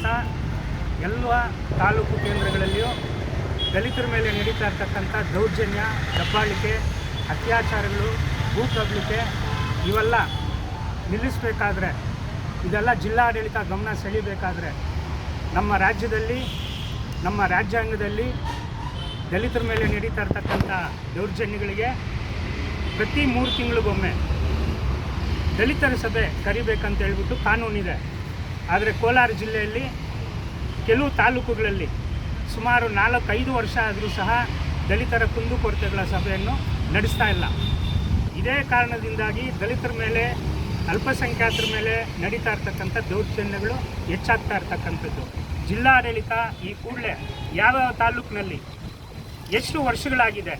ದಿವಸ ಎಲ್ಲ ತಾಲೂಕು ಕೇಂದ್ರಗಳಲ್ಲಿಯೂ ದಲಿತರ ಮೇಲೆ ನಡೀತಾ ಇರ್ತಕ್ಕಂಥ ದೌರ್ಜನ್ಯ, ದಬ್ಬಾಳಿಕೆ, ಅತ್ಯಾಚಾರಗಳು ಭೂ ಕಬ್ಲಿಕೆ ಇವೆಲ್ಲ ನಿಲ್ಲಿಸಬೇಕಾದ್ರೆ, ಇದೆಲ್ಲ ಜಿಲ್ಲಾಡಳಿತ ಗಮನ ಸೆಳೀಬೇಕಾದ್ರೆ ನಮ್ಮ ರಾಜ್ಯದಲ್ಲಿ, ನಮ್ಮ ರಾಜ್ಯಾಂಗದಲ್ಲಿ ದಲಿತರ ಮೇಲೆ ನಡೀತಾ ಇರ್ತಕ್ಕಂಥ ದೌರ್ಜನ್ಯಗಳಿಗೆ ಪ್ರತಿ ಮೂರು ತಿಂಗಳಿಗೊಮ್ಮೆ ದಲಿತರ ಸಭೆ ಕರಿಬೇಕಂತ ಹೇಳ್ಬಿಟ್ಟು ಕಾನೂನಿದೆ. ಆದರೆ ಕೋಲಾರ ಜಿಲ್ಲೆಯಲ್ಲಿ ಕೆಲವು ತಾಲೂಕುಗಳಲ್ಲಿ ಸುಮಾರು ನಾಲ್ಕೈದು ವರ್ಷ ಆದರೂ ಸಹ ದಲಿತರ ಕುಂದುಕೊರತೆಗಳ ಸಭೆಯನ್ನು ನಡೆಸ್ತಾ ಇಲ್ಲ. ಇದೇ ಕಾರಣದಿಂದಾಗಿ ದಲಿತರ ಮೇಲೆ, ಅಲ್ಪಸಂಖ್ಯಾತರ ಮೇಲೆ ನಡೀತಾ ಇರ್ತಕ್ಕಂಥ ದೌರ್ಜನ್ಯಗಳು ಹೆಚ್ಚಾಗ್ತಾ ಇರ್ತಕ್ಕಂಥದ್ದು. ಜಿಲ್ಲಾಡಳಿತ ಈ ಕೂಡಲೇ ಯಾವ್ಯಾವ ತಾಲೂಕಿನಲ್ಲಿ ಎಷ್ಟು ವರ್ಷಗಳಾಗಿದೆ,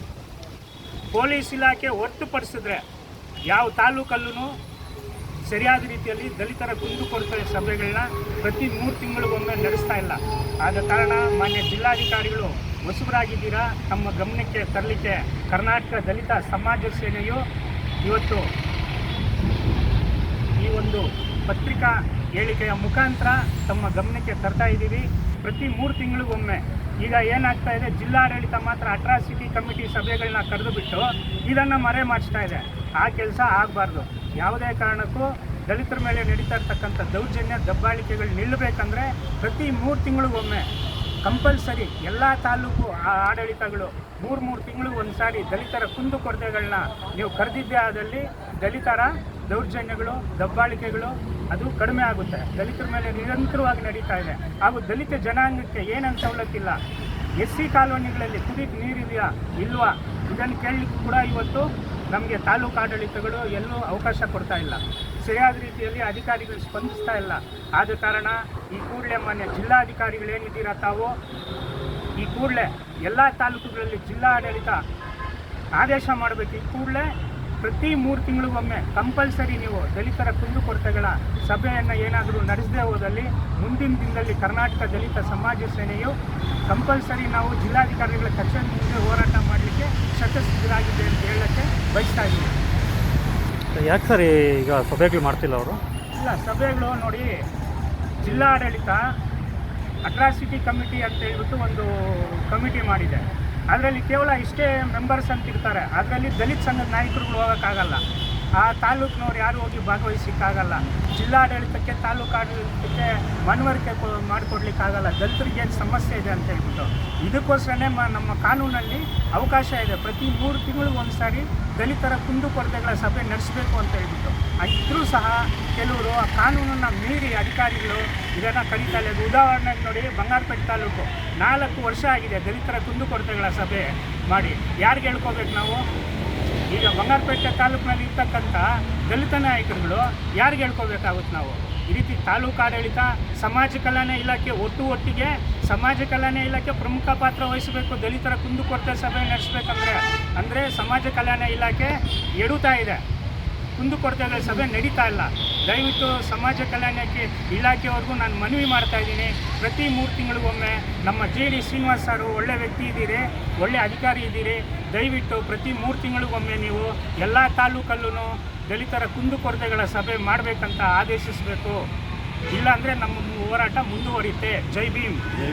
ಪೊಲೀಸ್ ಇಲಾಖೆ ಹೊರತುಪಡಿಸಿದ್ರೆ ಯಾವ ತಾಲೂಕಲ್ಲೂ ಸರಿಯಾದ ರೀತಿಯಲ್ಲಿ ದಲಿತರ ಕುಂದುಕೊರತೆ ಸಭೆಗಳನ್ನ ಪ್ರತಿ ಮೂರು ತಿಂಗಳಿಗೊಮ್ಮೆ ನಡೆಸ್ತಾ ಇಲ್ಲ. ಆದ ಕಾರಣ ಮಾನ್ಯ ಜಿಲ್ಲಾಧಿಕಾರಿಗಳು ಹೊಸಬರಾಗಿದ್ದೀರಾ, ತಮ್ಮ ಗಮನಕ್ಕೆ ತರಲಿಕ್ಕೆ ಕರ್ನಾಟಕ ದಲಿತ ಸಮಾಜ ಸೇನೆಯು ಇವತ್ತು ಈ ಒಂದು ಪತ್ರಿಕಾ ಹೇಳಿಕೆಯ ಮುಖಾಂತರ ತಮ್ಮ ಗಮನಕ್ಕೆ ತರ್ತಾ ಇದ್ದೀವಿ. ಪ್ರತಿ ಮೂರು ತಿಂಗಳಿಗೊಮ್ಮೆ ಈಗ ಏನಾಗ್ತಾ ಇದೆ, ಜಿಲ್ಲಾಡಳಿತ ಮಾತ್ರ ಅಟ್ರಾಸಿಟಿ ಕಮಿಟಿ ಸಭೆಗಳನ್ನ ಕರೆದು ಬಿಟ್ಟು ಇದನ್ನು ಮರೆ ಮಾಡಿಸ್ತಾ ಇದೆ. ಆ ಕೆಲಸ ಆಗಬಾರ್ದು. ಯಾವುದೇ ಕಾರಣಕ್ಕೂ ದಲಿತರ ಮೇಲೆ ನಡೀತಾ ಇರ್ತಕ್ಕಂಥ ದೌರ್ಜನ್ಯ, ದಬ್ಬಾಳಿಕೆಗಳು ನಿಲ್ಲಬೇಕಂದ್ರೆ ಪ್ರತಿ ಮೂರು ತಿಂಗಳಿಗೊಮ್ಮೆ ಕಂಪಲ್ಸರಿ ಎಲ್ಲ ತಾಲೂಕು ಆಡಳಿತಗಳು ಮೂರು ಮೂರು ತಿಂಗಳು ಒಂದು ಸಾರಿ ದಲಿತರ ಕುಂದುಕೊರತೆಗಳನ್ನ ನೀವು ಕರೆದಿದ್ದೇ ಆದಲ್ಲಿ ದಲಿತರ ದೌರ್ಜನ್ಯಗಳು, ದಬ್ಬಾಳಿಕೆಗಳು ಅದು ಕಡಿಮೆ ಆಗುತ್ತೆ. ದಲಿತರ ಮೇಲೆ ನಿರಂತರವಾಗಿ ನಡೀತಾ ಇದೆ. ಹಾಗೂ ದಲಿತ ಜನಾಂಗಕ್ಕೆ ಏನಂತ ಸವಲತ್ತಿಲ್ಲ. ಎಸ್ ಸಿ ಕಾಲೋನಿಗಳಲ್ಲಿ ಕುಡಿಯಕ್ಕೆ ನೀರಿದೆಯಾ, ಇಲ್ವಾ? ಇದನ್ನು ಕೇಳಲಿಕ್ಕೂ ಕೂಡ ಇವತ್ತು ನಮಗೆ ತಾಲೂಕು ಆಡಳಿತಗಳು ಎಲ್ಲೂ ಅವಕಾಶ ಕೊಡ್ತಾ ಇಲ್ಲ. ಸರಿಯಾದ ರೀತಿಯಲ್ಲಿ ಅಧಿಕಾರಿಗಳು ಸ್ಪಂದಿಸ್ತಾ ಇಲ್ಲ. ಆದ ಕಾರಣ ಈ ಕೂಡಲೇ ಮಾನ್ಯ ಜಿಲ್ಲಾಧಿಕಾರಿಗಳು ಏನಿದ್ದೀರಾ ತಾವು? ಈ ಕೂಡಲೇ ಎಲ್ಲ ತಾಲೂಕುಗಳಲ್ಲಿ ಜಿಲ್ಲಾ ಆಡಳಿತ ಆದೇಶ ಮಾಡಬೇಕು. ಈ ಕೂಡಲೇ ಪ್ರತಿ ಮೂರು ತಿಂಗಳಿಗೊಮ್ಮೆ ಕಂಪಲ್ಸರಿ ನೀವು ದಲಿತರ ಕುಂದುಕೊರತೆಗಳ ಸಭೆಯನ್ನು ಏನಾದರೂ ನಡೆಸದೇ ಹೋದಲ್ಲಿ ಮುಂದಿನ ದಿನದಲ್ಲಿ ಕರ್ನಾಟಕ ದಲಿತ ಸಮಾಜ ಸೇನೆಯು ಕಂಪಲ್ಸರಿ ನಾವು ಜಿಲ್ಲಾಧಿಕಾರಿಗಳ ಕಚೇರಿ ಮುಂದೆ ಹೋರಾಟ ಮಾಡಲಿಕ್ಕೆ ಸಶಸ್ತ್ರಾಗಿದೆ ಅಂತ ಹೇಳೋಕ್ಕೆ ಬಯಸ್ತಾ ಇದ್ದೀವಿ ಯಾಕೆ ಸರ್ ಈಗ ಸಭೆಗಳು ಮಾಡ್ತಿಲ್ಲ ಅವರು? ಇಲ್ಲ ಸಭೆಗಳು ನೋಡಿ ಜಿಲ್ಲಾಡಳಿತ ಅಟ್ರಾಸಿಟಿ ಕಮಿಟಿ ಅಂತ ಹೇಳ್ಬಿಟ್ಟು ಒಂದು ಕಮಿಟಿ ಮಾಡಿದೆ. ಅದರಲ್ಲಿ ಕೇವಲ ಇಷ್ಟೇ ಮೆಂಬರ್ಸ್ ಅಂತ ಇರ್ತಾರೆ. ಅದರಲ್ಲಿ ದಲಿತ ಸಂಘದ ನಾಯಕರುಗಳು ಹೋಗೋಕ್ಕಾಗಲ್ಲ. ಆ ತಾಲೂಕಿನವ್ರು ಯಾರು ಹೋಗಿ ಭಾಗವಹಿಸಿಕ್ಕಾಗಲ್ಲ ಜಿಲ್ಲಾಡಳಿತಕ್ಕೆ ತಾಲೂಕು ಆಡಳಿತಕ್ಕೆ ಮನವರಿಕೆ ಮಾಡಿಕೊಡ್ಲಿಕ್ಕಾಗಲ್ಲ. ದಲಿತರಿಗೆ ಸಮಸ್ಯೆ ಇದೆ ಅಂತ ಹೇಳ್ಬಿಟ್ಟು. ಇದಕ್ಕೋಸ್ಕರನೇ ಮ ನಮ್ಮ ಕಾನೂನಲ್ಲಿ ಅವಕಾಶ ಇದೆ. ಪ್ರತಿ ಮೂರು ತಿಂಗಳು ಒಂದು ಸಾರಿ ದಲಿತರ ಕುಂದುಕೊರತೆಗಳ ಸಭೆ ನಡೆಸಬೇಕು ಅಂತ ಹೇಳ್ಬಿಟ್ಟು. ಇದ್ದರೂ ಸಹ ಕೆಲವರು ಆ ಕಾನೂನನ್ನು ಮೀರಿ ಅಧಿಕಾರಿಗಳು ಇದನ್ನು ಕರೀತಾ ಇಲ್ಲ. ಉದಾಹರಣೆಗೆ ನೋಡಿ ಬಂಗಾರಪೇಟೆ ತಾಲೂಕು. ನಾಲ್ಕು ವರ್ಷ ಆಗಿದೆ ದಲಿತರ ಕುಂದುಕೊರತೆಗಳ ಸಭೆ ಮಾಡಿ. ಯಾರಿಗೆ ಹೇಳ್ಕೋಬೇಕು ನಾವು? ಈಗ ಬಂಗಾರಪೇಟೆ ತಾಲೂಕಿನಲ್ಲಿ ಇರ್ತಕ್ಕಂಥ ದಲಿತ ನಾಯಕರುಗಳು ಯಾರಿಗೆ ಹೇಳ್ಕೊಬೇಕಾಗುತ್ತೆ ನಾವು? ಈ ರೀತಿ ತಾಲೂಕು ಆಡಳಿತ, ಸಮಾಜ ಕಲ್ಯಾಣ ಇಲಾಖೆ ಒಟ್ಟು ಒಟ್ಟಿಗೆ ಸಮಾಜ ಕಲ್ಯಾಣ ಇಲಾಖೆ ಪ್ರಮುಖ ಪಾತ್ರ ವಹಿಸಬೇಕು, ದಲಿತರ ಕುಂದುಕೊರತೆ ಸಭೆ ನಡೆಸಬೇಕಂದ್ರೆ, ಅಂದರೆ ಸಮಾಜ ಕಲ್ಯಾಣ ಇಲಾಖೆ ಎಡುತ್ತಾ ಇದೆ. ಕುಂದುಕೊರತೆಗಳ ಸಭೆ ನಡೀತಾ ಇಲ್ಲ. ದಯವಿಟ್ಟು ಸಮಾಜ ಕಲ್ಯಾಣಕ್ಕೆ ಇಲಾಖೆವರೆಗೂ ನಾನು ಮನವಿ ಮಾಡ್ತಾ ಇದ್ದೀನಿ. ಪ್ರತಿ ಮೂರು ತಿಂಗಳಿಗೊಮ್ಮೆ ನಮ್ಮ ಜೆ ಡಿ ಶ್ರೀನಿವಾಸ್ ಸಾರು ಒಳ್ಳೆ ವ್ಯಕ್ತಿ ಇದ್ದೀರಿ, ಒಳ್ಳೆ ಅಧಿಕಾರಿ ಇದ್ದೀರಿ. ದಯವಿಟ್ಟು ಪ್ರತಿ ಮೂರು ತಿಂಗಳಿಗೊಮ್ಮೆ ನೀವು ಎಲ್ಲ ತಾಲೂಕಲ್ಲೂ ದಲಿತರ ಕುಂದುಕೊರತೆಗಳ ಸಭೆ ಮಾಡಬೇಕಂತ ಆದೇಶಿಸಬೇಕು. ಇಲ್ಲಾಂದರೆ ನಮ್ಮ ಹೋರಾಟ ಮುಂದುವರಿಯುತ್ತೆ. ಜೈ ಭೀಮ್.